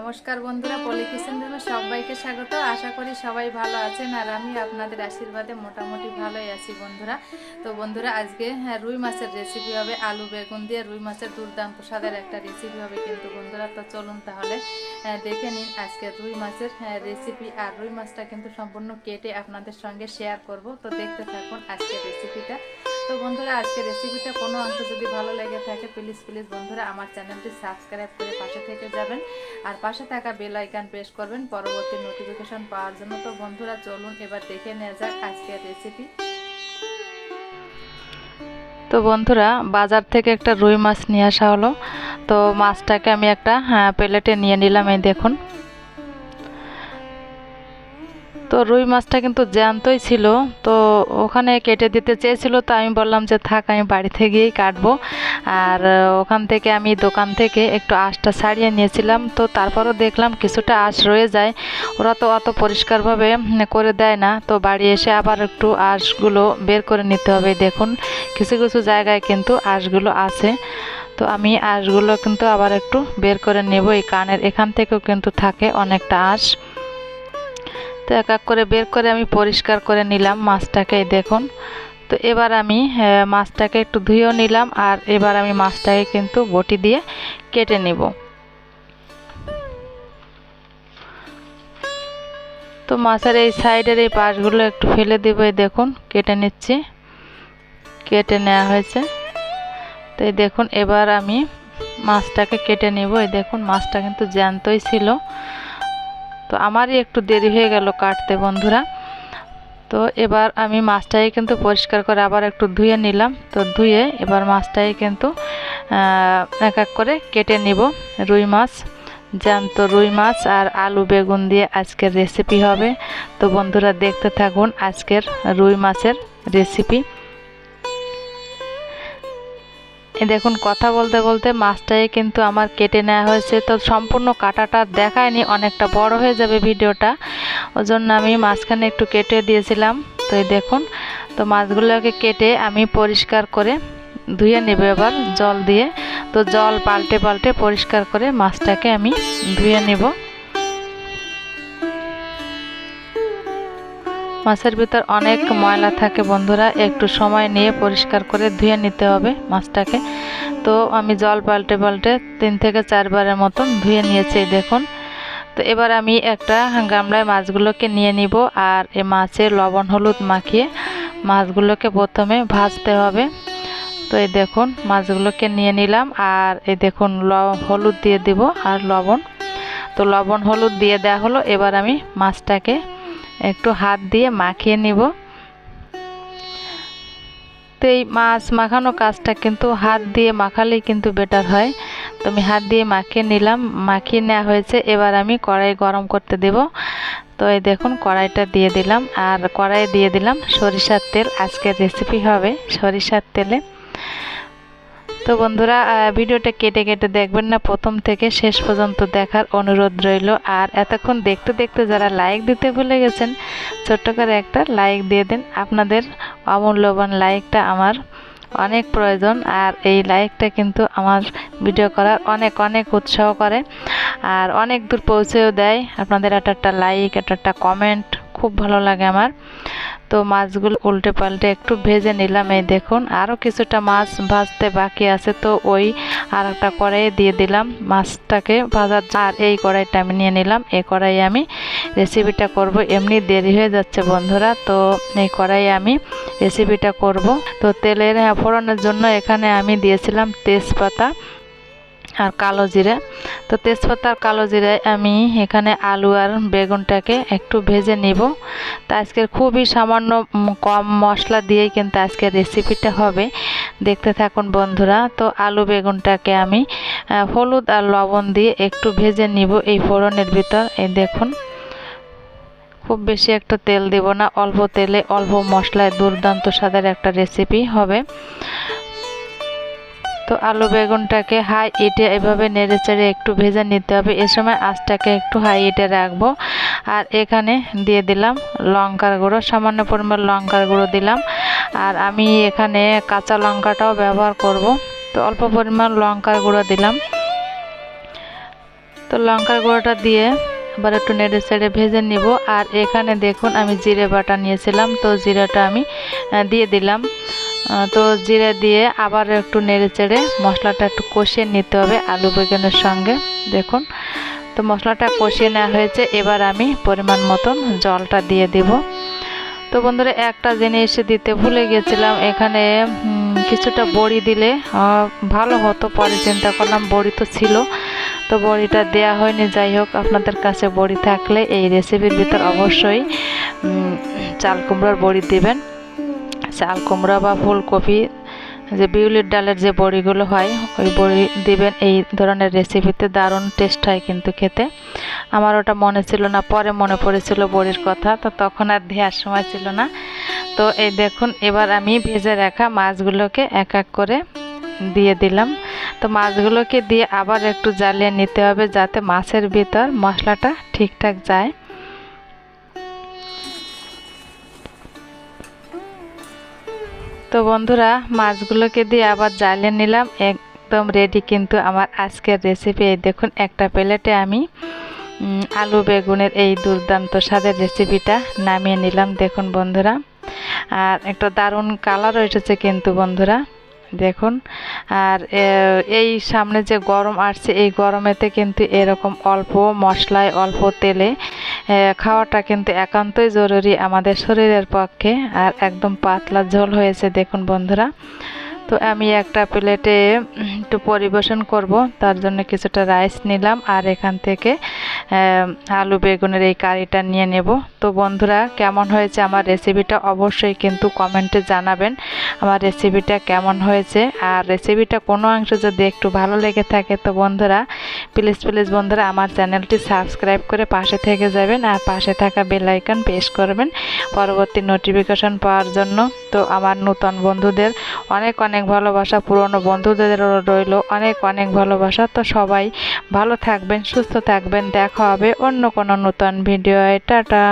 নমস্কার বন্ধুরা পলি কিচেন রুমে সবাইকে স্বাগত। আশা করি সবাই ভালো আছেন আর আমি আপনাদের আশীর্বাদে মোটামুটি ভালোই আছি বন্ধুরা। তো বন্ধুরা আজকে হ্যাঁ, রুই মাছের রেসিপি হবে আলু বেগুন দিয়ে রুই মাছের দুর্দান্ত স্বাদের একটা রেসিপি হবে কিন্তু বন্ধুরা তো চলুন তাহলে দেখে নিন আজকে রুই মাছের রেসিপি আর রুই মাছটা কিন্তু সম্পূর্ণ কেটে আপনাদের সঙ্গে শেয়ার করব। তো দেখতে থাকুন আজকের রেসিপিটা তো বন্ধুরা আজকে রেসিপিটা কোনো অংশ যদি ভালো লেগে থাকে প্লিজ প্লিজ বন্ধুরা আমার চ্যানেলটি সাবস্ক্রাইব করে পাশে থেকে যাবেন। আর পাশে থাকা বেল আইকন প্রেস করবেন পরবর্তী নোটিফিকেশন পাওয়ার জন্য। তো বন্ধুরা চলুন এবার দেখে নেওয়া যাক আজকের রেসিপি তো বন্ধুরা বাজার থেকে একটা রুই মাছ নিয়ে আসা হলো। তো মাছটাকে আমি একটা হ্যাঁ, প্লেটে নিয়ে নিলাম এই দেখুন। তো রুই মাছটা কিন্তু জ্যান্তই ছিল। তো ওখানে কেটে দিতে চেয়েছিল, তো আমি বললাম যে থাক, আমি বাড়িতে গিয়েই কাটবো। আর ওখান থেকে আমি দোকান থেকে একটু আঁশটা ছাড়িয়ে নিয়েছিলাম। তো তারপরও দেখলাম কিছুটা আঁশ রয়ে যায়। ওরা তো অত পরিষ্কারভাবে করে দেয় না। তো বাড়ি এসে আবার একটু আঁশগুলো বের করে নিতে হবে। দেখুন, কিছু কিছু জায়গায় কিন্তু আঁশগুলো আছে। তো আমি আঁশগুলো কিন্তু আবার একটু বের করে নেব। এই কানের, এখান থেকেও কিন্তু থাকে অনেকটা আঁশ। তো এক এক করে বের করে আমি পরিষ্কার করে নিলাম মাছটাকে দেখুন। তো এবার আমি মাছটাকে একটু ধুয়েও নিলাম আর এবার আমি মাছটাকে কিন্তু বটি দিয়ে কেটে নেব। তো মাছের এই সাইডের এই পাশগুলো একটু ফেলে দেব, এই দেখুন, কেটে নিচ্ছি। কেটে নেওয়া হয়েছে। তো এই দেখুন, এবার আমি মাছটাকে কেটে নেব, এই দেখুন, মাছটা কিন্তু জ্যান্তই ছিল। তো আমারই একটু দেরি হয়ে গেল কাটতে, বন্ধুরা। তো এবার আমি মাছটাই কিন্তু পরিষ্কার করে আবার একটু ধুয়ে নিলাম। তো ধুয়ে এবার মাছটাই কিন্তু এক এক করে কেটে নিব। রুই মাছ, জ্যান্ত রুই মাছ আর আলু বেগুন দিয়ে আজকের রেসিপি হবে। তো বন্ধুরা দেখতে থাকুন আজকের রুই মাছের রেসিপি দেখুন, কথা বলতে বলতে মাছটাই কিন্তু আমার কেটে নেওয়া হয়েছে। তো সম্পূর্ণ কাটাটা দেখায়নি, অনেকটা বড় হয়ে যাবে ভিডিওটা। ওই জন্য আমি মাঝখানে একটু কেটে দিয়েছিলাম। তো দেখুন, তো মাছগুলোকে কেটে আমি পরিষ্কার করে ধুয়ে নেব এবার জল দিয়ে। তো জল পাল্টে পাল্টে পরিষ্কার করে মাছটাকে আমি ধুয়ে নেব। মাছের ভিতর অনেক ময়লা থাকে বন্ধুরা, একটু সময় নিয়ে পরিষ্কার করে ধুয়ে নিতে হবে মাছটাকে। তো আমি জল পাল্টে পাল্টে তিন থেকে চারবারের মতন ধুয়ে নিয়েছি দেখুন। তো এবার আমি একটা গামলায় মাছগুলোকে নিয়ে নিব আর এ মাছে লবণ হলুদ মাখিয়ে মাছগুলোকে প্রথমে ভাজতে হবে। তো এই দেখুন, মাছগুলোকে নিয়ে নিলাম আর এই দেখুন, ল, হলুদ দিয়ে দিব আর লবণ। তো লবণ হলুদ দিয়ে দেওয়া হলো, এবার আমি মাছটাকে একটু হাত দিয়ে মাখিয়ে নিব। তো এই মাছ মাখানো কাজটা কিন্তু হাত দিয়ে মাখালেই কিন্তু বেটার হয়। তো আমি হাত দিয়ে মাখিয়ে নিলাম, মাখিয়ে নেওয়া হয়েছে। এবার আমি কড়াই গরম করতে দেব। তো এই দেখুন, কড়াইটা দিয়ে দিলাম। আর কড়াই দিয়ে দিলাম সরিষার তেল। আজকের রেসিপি হবে সরিষার তেলে তো বন্ধুরা ভিডিওটা কেটে কেটে দেখবেন না, প্রথম থেকে শেষ পর্যন্ত দেখার অনুরোধ রইল। আর এতক্ষণ দেখতে দেখতে যারা লাইক দিতে ভুলে গেছেন, ছোট্ট করে একটা লাইক দিয়ে দিন। আপনাদের অমূল্যবান লাইকটা আমার অনেক প্রয়োজন, আর এই লাইকটা কিন্তু আমার ভিডিও করার অনেক অনেক উৎসাহ করে। আর অনেক দূর পৌঁছেও দেয়। আপনাদের একটা একটা লাইক একটা একটা কমেন্ট খুব ভালো লাগে আমার। তো মাছগুলো উল্টে পাল্টে একটু ভেজে নিলাম, এই দেখুন। আরও কিছুটা মাছ ভাজতে বাকি আছে, তো ওই আর একটা কড়াইয়ে দিয়ে দিলাম মাছটাকে ভাজার। আর এই কড়াইটা আমি নিয়ে নিলাম, এই কড়াইয়ে আমি রেসিপিটা করব। এমনি দেরি হয়ে যাচ্ছে বন্ধুরা, তো এই কড়াইয়ে আমি রেসিপিটা করব। তো তেলের ফোড়নের জন্য এখানে আমি দিয়েছিলাম তেজপাতা আর কালো জিরে। তো তেজপাতা আর কালো জিরায় আমি এখানে আলু আর বেগুনটাকে একটু ভেজে নিব। তো আজকের খুবই সামান্য কম মশলা দিয়েই কিন্তু আজকের রেসিপিটা হবে। দেখতে থাকুন বন্ধুরা। তো আলু বেগুনটাকে আমি হলুদ আর লবণ দিয়ে একটু ভেজে নিব এই ফোড়নের ভিতর। এই দেখুন। খুব বেশি একটা তেল দেব না। অল্প তেলে অল্প মশলায় দুর্দান্ত স্বাদের একটা রেসিপি হবে। তো আলু বেগুনটাকে হাই ইটে এভাবে নেড়ে চেড়ে একটু ভেজে নিতে হবে। এ সময় আঁচটাকে একটু হাই ইটে রাখব। আর এখানে দিয়ে দিলাম লঙ্কার গুঁড়ো, সামান্য পরিমাণ লঙ্কার গুঁড়ো দিলাম। আর আমি এখানে কাঁচা লঙ্কাটাও ব্যবহার করব। তো অল্প পরিমাণ লঙ্কার গুঁড়ো দিলাম। তো লঙ্কার গুঁড়োটা দিয়ে আবার একটু নেড়ে চেড়ে ভেজে নিব। আর এখানে দেখুন আমি জিরে বাটা নিয়েছিলাম। তো জিরাটা আমি দিয়ে দিলাম। তো জিরে দিয়ে আবার একটু নেড়ে চেড়ে মশলাটা একটু কষিয়ে নিতে হবে আলু বেগুনের সঙ্গে। দেখুন, তো মশলাটা কষিয়ে নেওয়া হয়েছে। এবার আমি পরিমাণ মতন জলটা দিয়ে দিব। তো বন্ধুরা, একটা জিনিস দিতে ভুলে গেছিলাম। এখানে কিছুটা বড়ি দিলে ভালো হতো পরে। চিন্তা করলাম বড়ি তো ছিল। তো বড়িটা দেয়া হয়নি। যাই হোক, আপনাদের কাছে বড়ি থাকলে এই রেসিপির ভিতর অবশ্যই চাল কুমড়োর বড়ি দিবেন। চাল কুমড়া বা ফুলকপি, যে বিউলির ডালের যে বড়িগুলো হয়, ওই বড়ি দিবেন। এই ধরনের রেসিপিতে দারুণ টেস্ট হয় কিন্তু খেতে। আমার ওটা মনে ছিল না, পরে মনে পড়েছিল বড়ির কথা, তো তখন আর দেওয়ার সময় ছিল না। তো এই দেখুন, এবার আমি ভেজে রাখা মাছগুলোকে এক এক করে দিয়ে দিলাম। তো মাছগুলোকে দিয়ে আবার একটু জ্বালিয়ে নিতে হবে, যাতে মাছের ভিতর মশলাটা ঠিকঠাক যায়। তো বন্ধুরা, মাছগুলোকে দিয়ে আবার জ্বালিয়ে নিলাম। একদম রেডি কিন্তু আমার আজকের রেসিপি এই দেখুন, একটা প্লেটে আমি আলু, বেগুনের এই দুর্দান্ত স্বাদের রেসিপিটা নামিয়ে নিলাম, দেখুন বন্ধুরা। আর একটা দারুণ কালার এসেছে কিন্তু বন্ধুরা, দেখুন। আর এই সামনে যে গরম আসছে, এই গরমেতে কিন্তু এরকম অল্প মশলায়, অল্প তেলে খাওয়াটা কিন্তু একান্তই জরুরি আমাদের শরীরের পক্ষে আর একদম পাতলা ঝোল হয়েছে, দেখুন বন্ধুরা। তো আমি একটা প্লেটে একটু পরিবেশন করব, তার জন্য কিছুটা রাইস নিলাম আর এখান থেকে আলু বেগুনের এই কারিটা নিয়ে নেব। তো বন্ধুরা, কেমন হয়েছে আমার রেসিপিটা অবশ্যই কিন্তু কমেন্টে জানাবেন, আমার রেসিপিটা কেমন হয়েছে? আর রেসিপিটা কোনো অংশ যদি একটু ভালো লেগে থাকে তো বন্ধুরা প্লিজ প্লিজ বন্ধুরা, আমার চ্যানেলটি সাবস্ক্রাইব করে পাশে থেকে যাবেন আর পাশে থাকা বেল আইকন প্রেস করবেন পরবর্তী নোটিফিকেশন পাওয়ার জন্য। তো আমার নতুন বন্ধুদের অনেক অনেক ভালোবাসা, পুরনো বন্ধুদেরও রইল অনেক অনেক ভালোবাসা। তো সবাই ভালো থাকবেন, সুস্থ থাকবেন। দেখা হবে অন্য কোনো নতুন ভিডিও টাটা।